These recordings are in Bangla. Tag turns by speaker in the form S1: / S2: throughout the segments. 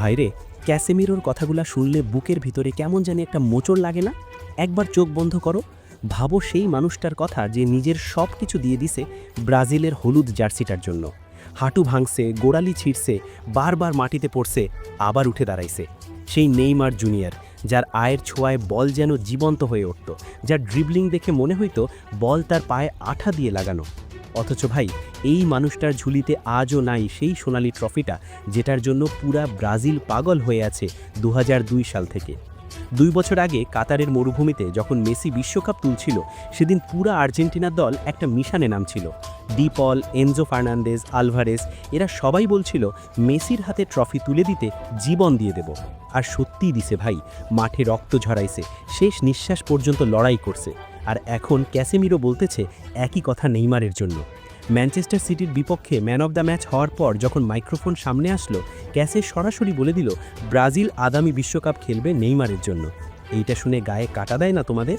S1: ভাইরে, ক্যাসেমিরোর কথাগুলা শুনলে বুকের ভিতরে কেমন জানি একটা মোচড় লাগে না? একবার চোখ বন্ধ করো। ভাবো সেই মানুষটার কথা যে নিজের সব কিছু দিয়ে দিছে ব্রাজিলের হলুদ জার্সিটার জন্য। হাঁটু ভাঙছে, গোড়ালি ছিঁড়ছে, বারবার মাটিতে পড়ছে, আবার উঠে দাঁড়াইছে। সেই নেইমার জুনিয়র, যার আয়ের ছোঁয়ায় বল যেন জীবন্ত হয়ে উঠত, যার ড্রিবলিং দেখে মনে হইতো বল তার পায়ে আঠা দিয়ে লাগানো। অথচ ভাই, এই মানুষটার ঝুলিতে আজও নাই সেই সোনালি ট্রফিটা, যেটার জন্য পুরা ব্রাজিল পাগল হয়ে আছে দু হাজার দুই সাল থেকে। দুই বছর আগে কাতারের মরুভূমিতে যখন মেসি বিশ্বকাপ তুলছিল, সেদিন পুরা আর্জেন্টিনার দল একটা মিশানে নামছিল। De Paul Enzo Fernandez Alvarez এরা সবাই বলছিল, মেসির হাতে ট্রফি তুলে দিতে জীবন দিয়ে দেব। আর সত্যিই দিছে ভাই, মাঠে রক্ত ঝরাইছে, শেষ নিঃশ্বাস পর্যন্ত লড়াই করছে। আর এখন ক্যাসেমিরো বলতেছে একই কথা নেইমারের জন্য। ম্যানচেস্টার সিটির বিপক্ষে ম্যান অব দ্য ম্যাচ হওয়ার পর যখন মাইক্রোফোন সামনে আসলো, ক্যাসে সরাসরি বলে দিল, ব্রাজিল আগামী বিশ্বকাপ খেলবে নেইমারের জন্য। এইটা শুনে গায়ে কাটা দেয় না তোমাদের?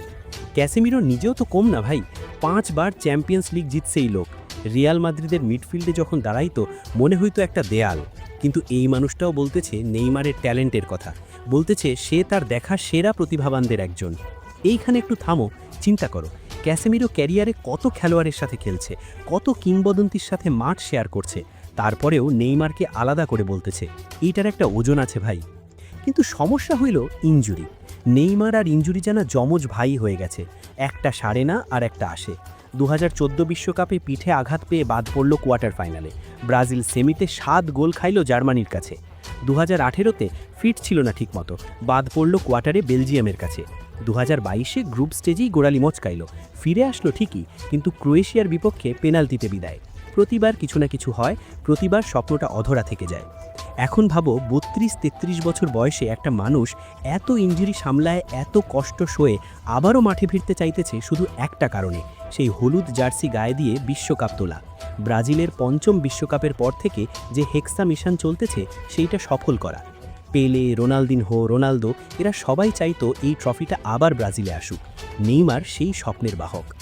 S1: ক্যাসেমিরো নিজেও তো কম না ভাই। পাঁচবার চ্যাম্পিয়ন্স লিগ জিতছে এই লোক। রিয়াল মাদ্রিদের মিডফিল্ডে যখন দাঁড়াইতো, মনে হইতো একটা দেয়াল। কিন্তু এই মানুষটাও বলতেছে নেইমারের ট্যালেন্টের কথা। বলতেছে সে তার দেখা সেরা প্রতিভাবানদের একজন। এইখানে একটু থামো। চিন্তা করো। ক্যাসেমিরো ক্যারিয়ারে কত খেলোয়াড়ের সাথে খেলছে, কত কিংবদন্তির সাথে মাঠ শেয়ার করছে, তারপরেও নেইমারকে আলাদা করে বলতেছে, এইটার একটা ওজন আছে ভাই। কিন্তু সমস্যা হইল ইঞ্জুরি নেইমার আর ইঞ্জুরি যেন যমজ ভাই হয়ে গেছে, একটা সারে না আর একটা আসে। দু বিশ্বকাপে পিঠে আঘাত পেয়ে বাদ পড়ল কোয়ার্টার ফাইনালে। ব্রাজিল সেমিতে সাত গোল খাইল জার্মানির কাছে। দু হাজার আঠেরোতে ফিট ছিল না ঠিকমতো। বাদ পড়ল কোয়ার্টারে বেলজিয়ামের কাছে। দু হাজার বাইশে গ্রুপ স্টেজেই গোড়ালি মচকাইল। ফিরে আসলো ঠিকই, কিন্তু ক্রোয়েশিয়ার বিপক্ষে পেনাল্টিতে বিদায়। প্রতিবার কিছু না কিছু হয়, প্রতিবার স্বপ্নটা অধরা থেকে যায়। এখন ভাবো, বত্রিশ তেত্রিশ বছর বয়সে একটা মানুষ এত ইঞ্জুরি সামলায়, এত কষ্ট সয়ে আবারও মাঠে ফিরতে চাইতেছে শুধু একটা কারণে, সেই হলুদ জার্সি গায়ে দিয়ে বিশ্বকাপ তোলা। ব্রাজিলের পঞ্চম বিশ্বকাপের পর থেকে যে হেক্সা মিশন চলতেছে, সেইটা সফল করা। পেলে, রোনালদিনহো, রোনালদো, এরা সবাই চাইতো এই ট্রফিটা আবার ব্রাজিলে আসুক। নেইমার সেই স্বপ্নের বাহক।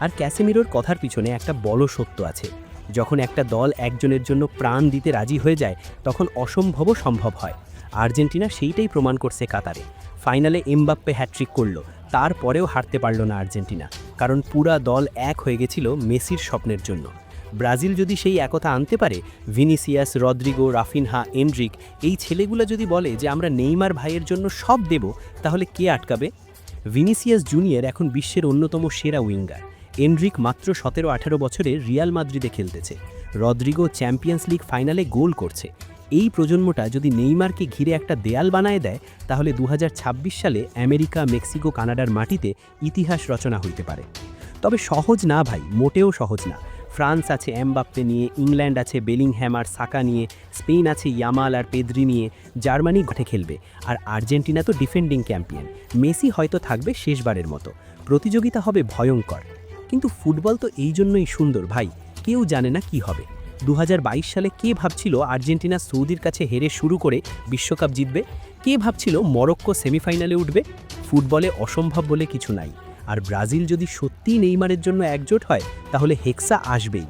S1: আর ক্যাসেমিরোর কথার পিছনে একটা বড় সত্য আছে। যখন একটা দল একজনের জন্য প্রাণ দিতে রাজি হয়ে যায়, তখন অসম্ভবও সম্ভব হয়। আর্জেন্টিনা সেইটাই প্রমাণ করছে কাতারে। ফাইনালে এমবাপ্পে হ্যাট্রিক করল, তারপরেও হারতে পারল না আর্জেন্টিনা। কারণ পুরা দল এক হয়ে গেছিল মেসির স্বপ্নের জন্য। ব্রাজিল যদি সেই একতা আনতে পারে, ভিনিসিয়াস, রদ্রিগো, রাফিনহা এন্ড্রিক এই ছেলেগুলো যদি বলে যে আমরা নেইমার ভাইয়ের জন্য সব দেব, তাহলে কে আটকাবে? ভিনিসিয়াস জুনিয়র এখন বিশ্বের অন্যতম সেরা উইঙ্গার। এন্ড্রিক মাত্র সতেরো আঠারো বছরে রিয়াল মাদ্রিদে খেলতেছে। রদ্রিগো চ্যাম্পিয়ন্স লিগ ফাইনালে গোল করছে। এই প্রজন্মটা যদি নেইমারকে ঘিরে একটা দেয়াল বানায় দেয়, তাহলে দু হাজার ছাব্বিশ সালে আমেরিকা, মেক্সিকো, কানাডার মাটিতে ইতিহাস রচনা হইতে পারে। তবে সহজ না ভাই, মোটেও সহজ না। ফ্রান্স আছে এমবাপ্পে নিয়ে, ইংল্যান্ড আছে বেলিংহ্যাম আর সাকা নিয়ে, স্পেন আছে ইয়ামাল আর পেদ্রি নিয়ে জার্মানি ঘটে খেলবে। আর আর্জেন্টিনা তো ডিফেন্ডিং চ্যাম্পিয়ন। মেসি হয়তো থাকবে শেষবারের মতো। প্রতিযোগিতা হবে ভয়ঙ্কর। কিন্তু ফুটবল তো এই জন্যই সুন্দর ভাই, কেউ জানে না কি হবে। দু হাজার বাইশ সালে কে ভাবছিল আর্জেন্টিনা সৌদির কাছে হেরে শুরু করে বিশ্বকাপ জিতবে? কে ভাবছিল মরক্কো সেমিফাইনালে উঠবে? ফুটবলে অসম্ভব বলে কিছু নাই। আর ব্রাজিল যদি সত্যিই নেইমারের জন্য একজোট হয়, তাহলে হেক্সা আসবেই।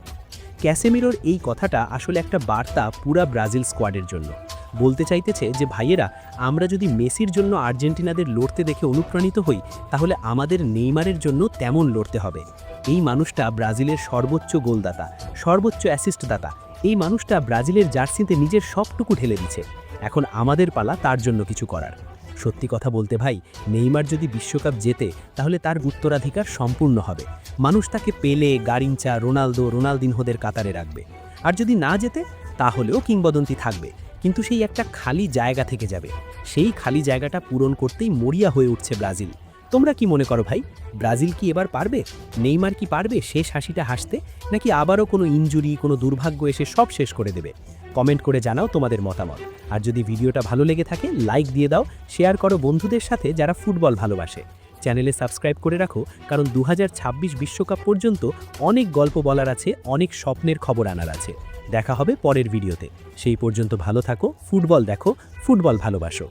S1: ক্যাসেমিরোর এই কথাটা আসলে একটা বার্তা পুরা ব্রাজিল স্কোয়াডের জন্য। বলতে চাইতেছে যে, ভাইয়েরা, আমরা যদি মেসির জন্য আর্জেন্টিনাদের লড়তে দেখে অনুপ্রাণিত হই, তাহলে আমাদের নেইমারের জন্য তেমন লড়তে হবে। এই মানুষটা ব্রাজিলের সর্বোচ্চ গোলদাতা, সর্বোচ্চ অ্যাসিস্ট দাতা এই মানুষটা ব্রাজিলের জার্সিতে নিজের সবটুকু ঢেলে দিচ্ছে। এখন আমাদের পালা তার জন্য কিছু করার। সত্যি কথা বলতে ভাই, নেইমার যদি বিশ্বকাপ জেতে, তাহলে তার উত্তরাধিকার সম্পূর্ণ হবে। মানুষ তাকে পেলে, গারিঞ্চা, রোনালদো, রোনালদিনহোদের কাতারে রাখবে। আর যদি না জেতে, তাহলেও কিংবদন্তি থাকবে। কিন্তু সেই একটা খালি জায়গা থেকে যাবে। সেই খালি জায়গাটা পূরণ করতেই মরিয়া হয়ে উঠছে ব্রাজিল। তোমরা কি মনে করো ভাই, ব্রাজিল কি এবার পারবে? নেইমার কি পারবে? শেষ হাসিটা হাসতে? নাকি আবারও কোনো ইনজুরি, কোনো দুর্ভাগ্য এসে সব শেষ করে দেবে? কমেন্ট করে জানাও তোমাদের মতামত। আর যদি ভিডিওটা ভালো লেগে থাকে, লাইক দিয়ে দাও, শেয়ার করো বন্ধুদের সাথে যারা ফুটবল ভালোবাসে। চ্যানেলে সাবস্ক্রাইব করে রাখো, কারণ দু বিশ্বকাপ পর্যন্ত অনেক গল্প বলার আছে, অনেক স্বপ্নের খবর আনার আছে। দেখা হবে পরের ভিডিওতে। সেই পর্যন্ত ভালো থাকো, ফুটবল দেখো, ফুটবল ভালোবাসো।